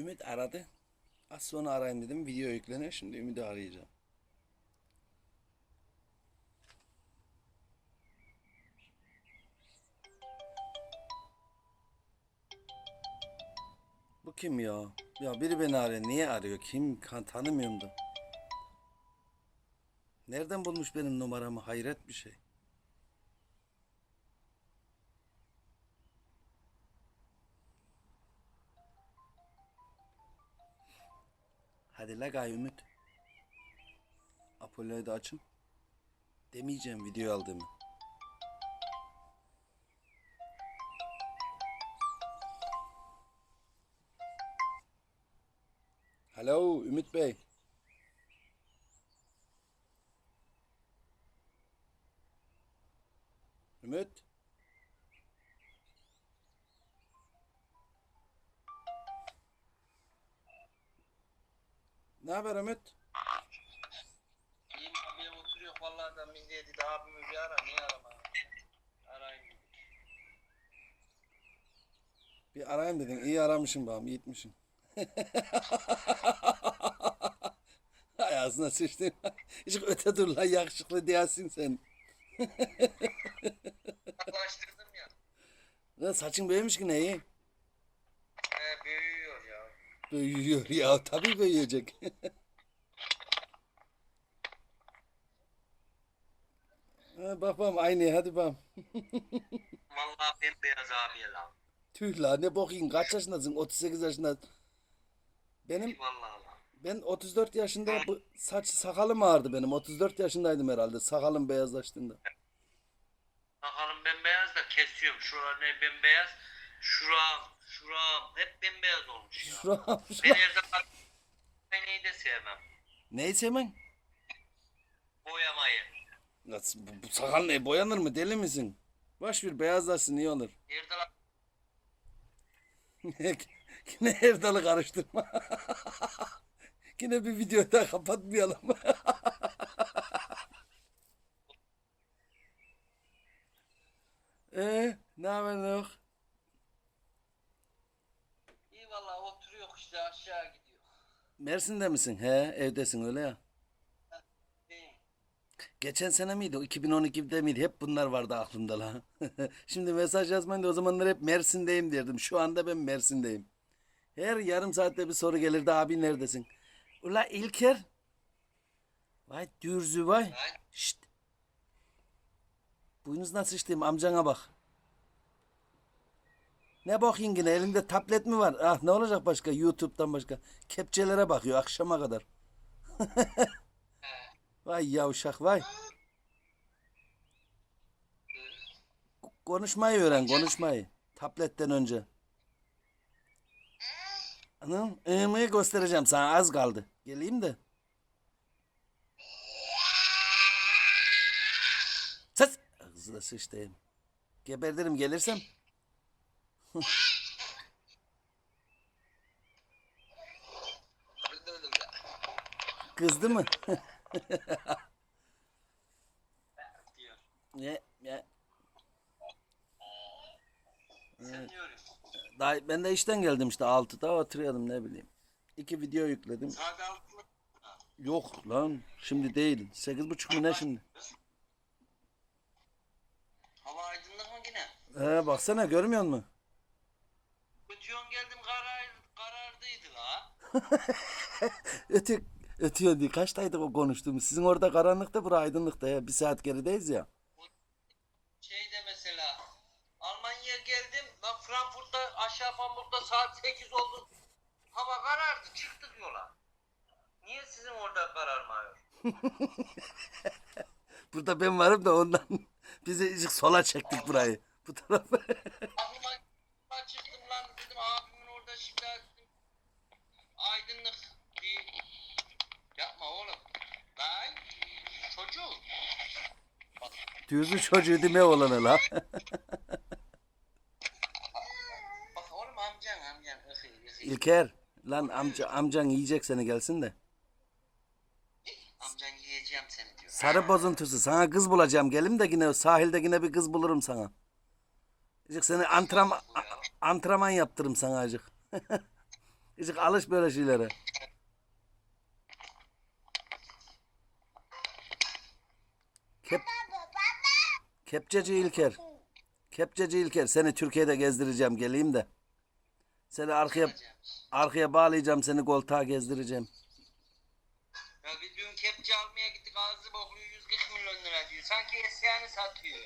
Ümit aradı. Az sonra arayayım dedim. Video yükleniyor. Şimdi Ümit'i arayacağım. Bu kim ya? Ya biri beni arıyor. Niye arıyor? Kim? Tanımıyorum da. Nereden bulmuş benim numaramı? Hayret bir şey. Hadi la gay Ümit. Apollo'yu da açın. Demeyeceğim video aldığımı. Alo Ümit Bey. Ümit. Ne haber Ümit? İyiyim abiye oturuyor vallahi da milli dedi abimi bir ara niye arama arayayım Bir arayayım dedin. İyi aramışım bağım. iyi etmişim. Hay ağzına sıçtım. Hiç öte dur lan yakışıklı diyorsun sen. yaklaştırdım ya Lan saçın büyümüş ki neyi? Büyüyor ya tabii büyüyecek. ha, bak bak aynı hadi bak. vallahi bembeyaz abiye lan Tüh la ne bakayım kaç yaşındasın 38 yaşında. Benim vallahi lan ben 34 yaşında bu saç sakalım ağardı benim 34 yaşındaydım herhalde sakalım beyazlaştığında. sakalım bembeyaz da kesiyorum şura ne bembeyaz şuram şuram hep bembeyaz olmuş ya Şuram ben her zaman iyi de sevmem Neyse hemen. boyamayı Nasıl, bu, bu sakal ne boyanır mı deli misin? Boş bir beyazlasın iyi olur. Erdal Yine Erdal'ı karıştırma. Yine bir videoyu daha kapatmayalım. Ee, ne haber yok? iyi vallahi oturuyor işte aşağı gidiyor Mersin'de misin? He, evdesin öyle ya. Geçen sene miydi? o 2012'de miydi? Hep bunlar vardı aklımda lan. Şimdi mesaj yazmayınca o zamanlar hep Mersin'deyim derdim. Şu anda ben Mersin'deyim. Her yarım saatte bir soru gelirdi. Abi neredesin? Ula İlker. Vay dürzü vay. Şşt. Buyunuz nasıl içtiğim amcana bak. Ne bakıyorsun yine elinde tablet mi var? Ah ne olacak başka YouTube'dan başka. Kepçelere bakıyor akşama kadar. vay yavşak vay. Konuşmayı öğren konuşmayı. Tabletten önce. Anam ığmayı göstereceğim sana az kaldı. Geleyim de. Ses. Hızlı sıçtayım. Geberdirim gelirsem. Kızdı mı? ne. sen diyoruz Daha, ben de işten geldim işte 6'da oturuyordum ne bileyim. İki video yükledim. Saat altı mı? Yok lan şimdi değil. Sekiz buçuk mu ne şimdi? Hava aydınlık mı yine? He baksana görmüyor musun? Ötüyon geldim karar, karardıydı la. Ötü, ötüyor diye. Kaçtaydı o konuştuğumuz? Sizin orada karanlıkta bura aydınlıkta ya. Bir saat gerideyiz ya. Şeyde mesela Almanya'ya geldim. Ben Frankfurt'ta aşağı Hamburg'da saat 8 oldu. Hava karardı çıktık yola. Niye sizin orada kararmıyor? Burada ben varım da ondan bize sola çektik burayı. Bu tarafa. Aklıma dedim, aydınlık bir yapma oğlum. Lan çocuk. Bak, Düzü çocuğu deme olana la. bak oğlum amcan amcan. İlker. Lan amca, amcan yiyecek seni gelsin de. Amcan yiyeceğim seni diyor. Sarı bozuntusu. Sana kız bulacağım. Gelim de yine sahilde yine bir kız bulurum sana. Azıcık seni antrenman, antrenman yaptırırım sana azıcık. Azıcık alış böyle şeylere. Kep... Kepçeci İlker. Kepçeci İlker seni Türkiye'de gezdireceğim geleyim de. Seni arkaya arkaya bağlayacağım seni koltuğa gezdireceğim. Ya bir dün kepçe almaya gittik ağzı bokluyor 140 milyon lira diyor. Sanki esyanı satıyor.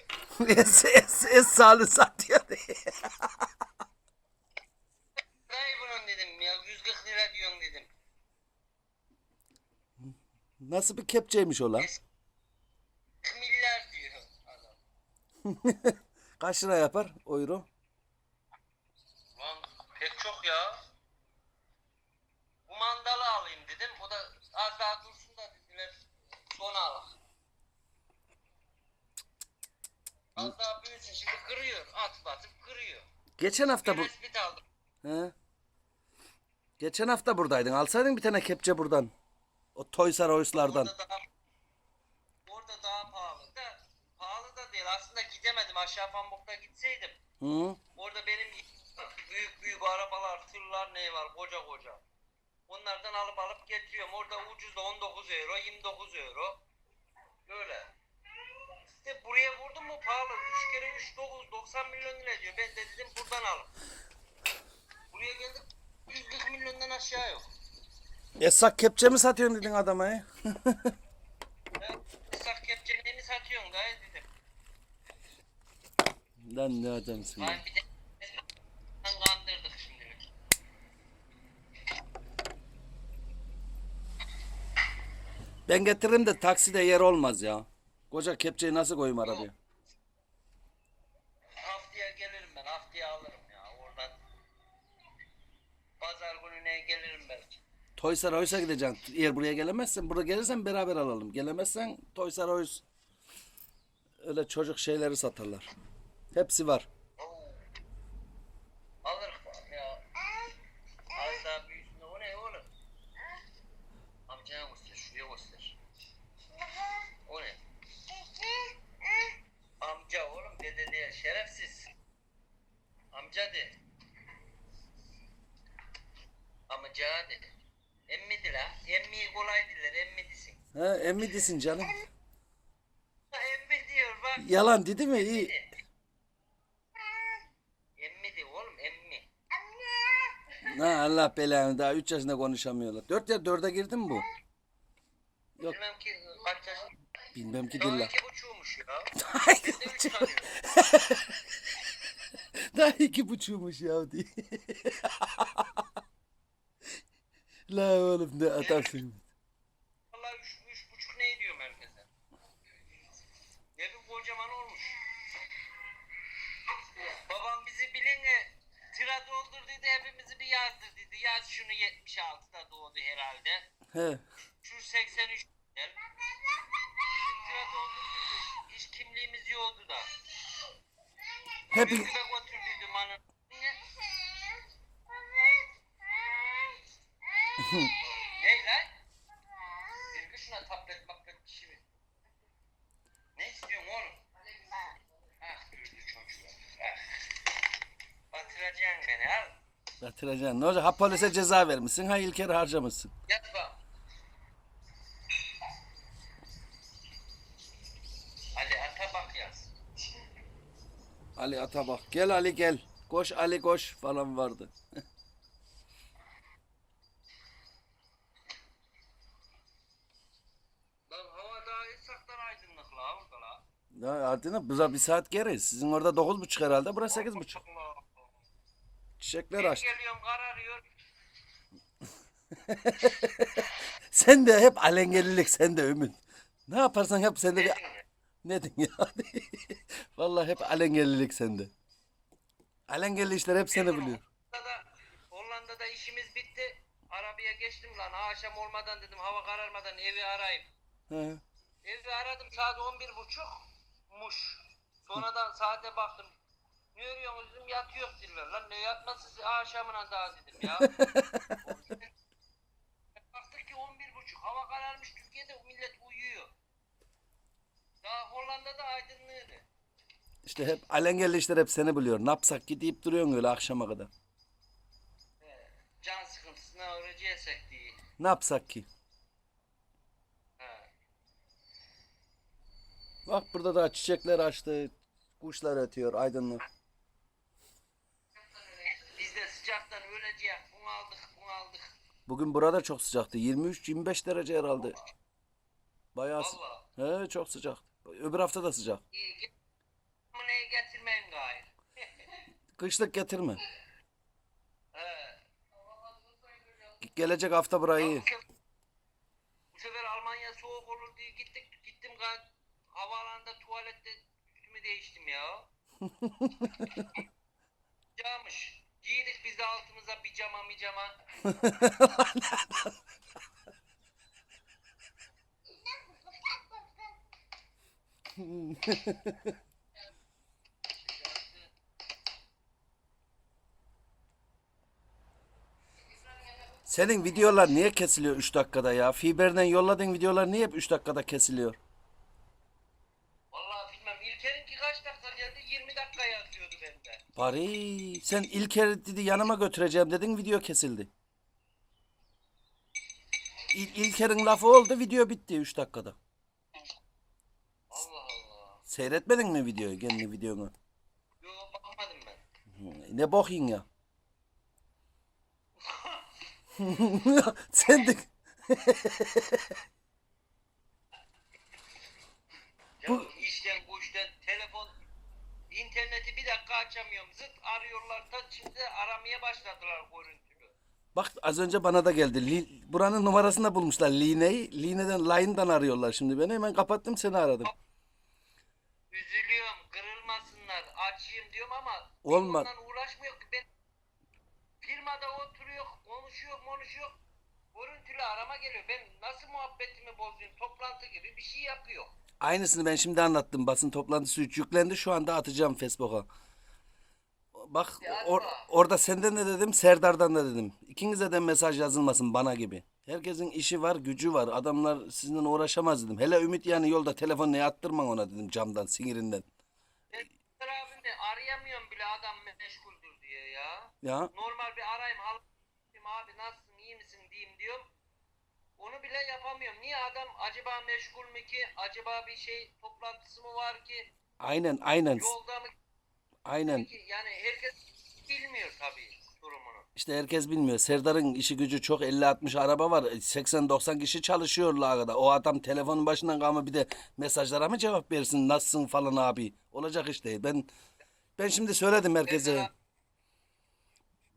es, es, es satıyor diye. Dayı bunun dedim ya 140 lira diyorsun dedim. Nasıl bir kepçeymiş o lan? 40 milyar diyor adam. Kaç lira yapar euro? Lan pek çok ya. Bu mandalı alayım dedim. O da az daha dursun da dediler. Sonra al. Az daha büyüsün. Şimdi kırıyor. At batıp kırıyor. Geçen hafta bu... Bir respit aldım. He? Geçen hafta buradaydın. Alsaydın bir tane kepçe buradan. O Toys R Us'lardan. Orada daha, orada daha pahalı da pahalı da değil. Aslında gidemedim. Aşağı Pamuk'ta gitseydim. Hı? Orada benim büyük büyük arabalar, tırlar ne var koca koca. Onlardan alıp alıp getiriyorum. Orada ucuz da 19 euro, 29 euro. Böyle. İşte buraya vurdum mu pahalı. 3 kere 3 9 90 milyon lira diyor. Ben de dedim buradan alın. Buraya geldik 140 milyondan aşağı yok. Esak kepçe mi satıyorsun dedin adama ya? Ben ıslak kepçelerini satıyorsun da dedim. Lan ne adamsın ya. Lan bir de kandırdık şimdi. Ben getiririm de takside yer olmaz ya. Koca kepçeyi nasıl koyayım arabaya? Belki. Toys R Us'a gideceksin. Eğer buraya gelemezsen, burada gelirsen beraber alalım. Gelemezsen Toys R Us öyle çocuk şeyleri satarlar. Hepsi var. Bak ya. Az göster, şuraya göster. O ne? Amca oğlum dede değil, şerefsiz. Amca de. Amca de. Kolay diller, emmi desin. Ha, emmi desin canım. Emmi diyor bak. Yalan dedi mi? İyi. Emmi de oğlum emmi. Ha, Allah belanı daha 3 yaşında konuşamıyorlar. 4 ya 4'e girdi mi bu? Yok. Bilmem ki kaç yaş. Bilmem ki Daha dilla. iki buçuğmuş ya. Ben de üç sanıyorum. Daha iki buçuğmuş ya diye. La oğlum ne atarsın. Vallahi üç, üç buçuk ne diyorum herkese. Ne bir kocaman olmuş. Babam bizi bilince tıra doldur dedi hepimizi bir yazdır dedi. Yaz şunu 76'da doğdu herhalde. He. Şu 83 gel. Bizim tıra doldurduydu. Hiç kimliğimiz yoktu da. Hep Büyüküme götürdüydüm anı. ne lan? Bir şuna tablet mablet bir şey ver. Ne istiyorsun oğlum? Ah gördü çocuğu. Ah. Batıracaksın beni al. Batıracaksın. Ne olacak? Ha polise ceza vermişsin, ha İlker'i harcamışsın. Yat bak. Ali ata bak yaz. Ali ata bak. Gel Ali gel. Koş Ali koş falan vardı. Ya Ardına bura bir saat geri. Sizin orada dokuz buçuk herhalde. Burası sekiz buçuk. Çiçekler Ben açtı. geliyorum kararıyor. Sen de hep alengelilik sende Ümit. Ne yaparsan hep sende bir... Ne ya? Vallahi hep alengelilik sende. Alengeli işler hep seni biliyor. Hollanda'da, Hollanda'da işimiz bitti. Arabaya geçtim lan. Akşam olmadan dedim hava kararmadan evi arayayım. He. Evi aradım saat 11 buçuk. Muş. Sonradan saate baktım. Ne arıyorsunuz dedim yatıyor dediler lan. Ne yatması akşamına daha dedim ya. Baktık ki 11 buçuk. Hava kararmış Türkiye'de millet uyuyor. Daha Hollanda'da aydınlığıydı. İşte hep alengeli işler hep seni biliyor. Ne yapsak ki deyip duruyorsun öyle akşama kadar. Can sıkıntısı Ramazan orucu yesek diye. Ne yapsak ki? He. Bak burada da çiçekler açtı. Kuşlar ötüyor aydınlık. Biz de sıcaktan öleceğiz. Bunu aldık, bunu aldık. Bugün burada çok sıcaktı. 23-25 derece herhalde. Bayağı sı- Valla. He, çok sıcak. Öbür hafta da sıcak. İyi. Neye getirmeyin gayet. Kışlık getirme. He. Gelecek hafta burayı. Bu sefer, bu sefer Almanya soğuk olur diye gittik. Gittim gayet havaalanında tuvalette üstümü değiştim ya. Yağmış. Giydik biz de altımıza pijama micama. Senin videolar niye kesiliyor 3 dakikada ya? Fiberden yolladığın videolar niye hep 3 dakikada kesiliyor? Vallahi bilmem. İlker'inki kaç dakika geldi? 20 dakika yazıyordu bende. Bari sen İlker dedi yanıma götüreceğim dedin video kesildi. İl- İlker'in lafı oldu video bitti 3 dakikada. Allah Allah. Seyretmedin mi videoyu kendi videonu? Yo bakmadım ben. Ne bok yiyin ya. sen de Ya Bu- işten güçten telefon interneti bir dakika açamıyorum. Zıt arıyorlar da şimdi aramaya başladılar görüntülü. Bak az önce bana da geldi. Li- buranın numarasını da bulmuşlar. Line'yi. Line'den line'dan arıyorlar şimdi beni. Hemen kapattım seni aradım. Üzülüyorum kırılmasınlar açayım diyorum ama Olma- ondan uğraşmıyor ki ben firmada oturuyor konuşuyor konuşuyor görüntülü arama geliyor ben nasıl muhabbetimi bozuyorum toplantı gibi bir şey yapıyor. Aynısını ben şimdi anlattım. Basın toplantısı 3 yüklendi. Şu anda atacağım Facebook'a. Bak Ya or- orada senden de dedim, Serdar'dan da dedim. İkinize de mesaj yazılmasın bana gibi. Herkesin işi var, gücü var. Adamlar sizinle uğraşamaz dedim. Hele Ümit yani yolda telefonunu attırma ona dedim camdan, sinirinden. Ben Ömer abimi arayamıyorum bile adam meşguldür diye ya. Ya Normal bir arayayım hal abi nasılsın iyi misin diyeyim diyorum. Onu bile yapamıyorum. Niye adam acaba meşgul mü ki? Acaba bir şey toplantısı mı var ki? aynen aynen Yolda mı aynen. ki? Yani herkes bilmiyor tabii durumunu. İşte herkes bilmiyor. Serdar'ın işi gücü çok 50-60 araba var. 80-90 kişi çalışıyor lagada. O adam telefonun başından kalma bir de mesajlara mı cevap versin? Nasılsın falan abi. Olacak iş değil. Ben ben şimdi söyledim herkese. Serdar-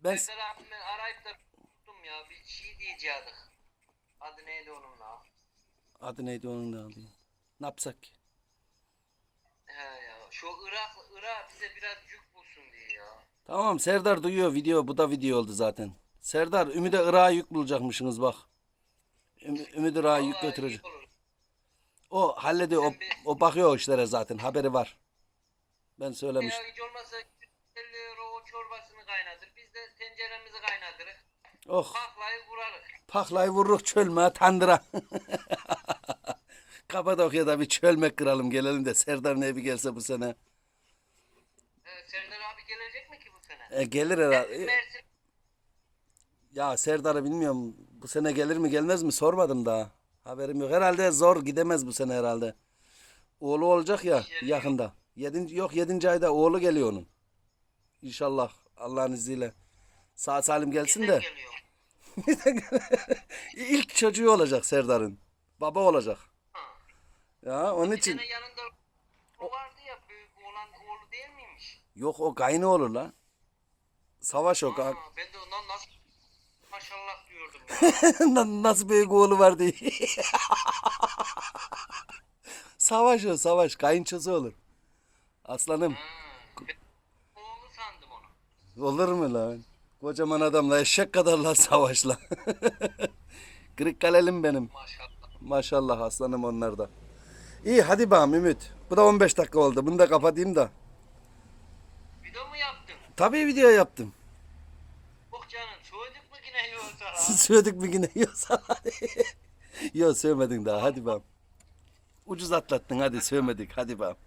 Ben Serdar abimi arayıp da tuttum ya. Bir şey diyecektik. Adı neydi onun la? adı neydi onun da abi? Ne yapsak ki? He ya. Şu Irak, Irak bize biraz yük bulsun diye ya. Tamam Serdar duyuyor video. Bu da video oldu zaten. Serdar Ümit'e Irak'a yük bulacakmışsınız bak. Ümit, Ümit Irak'a yük Vallahi götürecek. iyi olur. O hallediyor. O, Sen bir- o bakıyor o işlere zaten. Haberi var. Ben söylemiştim. Ya hiç olmazsa 150 euro o çorbasını kaynatır. Biz de tenceremizi kaynatırız. Oh. Paklayı vurarız. Paklayı vururuk çölme tandıra. Kapadokya'da bir çölmek kıralım gelelim de Serdar'ın evi gelse bu sene. Ee, Serdar abi gelecek mi ki bu sene? E, gelir herhalde. Mersin. Ya Serdar'ı bilmiyorum. Bu sene gelir mi gelmez mi sormadım daha. Haberim yok. Herhalde zor gidemez bu sene herhalde. Oğlu olacak ya yakında. Yedinci, yok yedinci ayda oğlu geliyor onun. İnşallah Allah'ın izniyle. Sağ salim gelsin Bizden de. geliyor. İlk çocuğu olacak Serdar'ın. Baba olacak. Ha. Ya onun Bir için. yanında o vardı ya büyük olan oğlu değil miymiş? Yok o kaynı olur lan. Savaş o. Ha, ka- ben de ondan nasıl maşallah diyordum ya. Na- Nasıl büyük oğlu var diye. savaş o savaş. Kayınçosu olur. Aslanım. Ha, ben oğlu sandım onu. Olur mu lan? Kocaman adamla eşek kadarla savaşla. Kırıkkalelim benim. Maşallah. Maşallah aslanım onlar da. İyi hadi bakalım Ümit. Bu da 15 dakika oldu. Bunu da kapatayım da. Video mu yaptın? Tabii video yaptım. Yok canım soğuduk mu yine yoksa? Söyledik mi yine? Yoksa Yok söylemedin daha. Hadi bakalım. Ucuz atlattın hadi söylemedik. Hadi bakalım.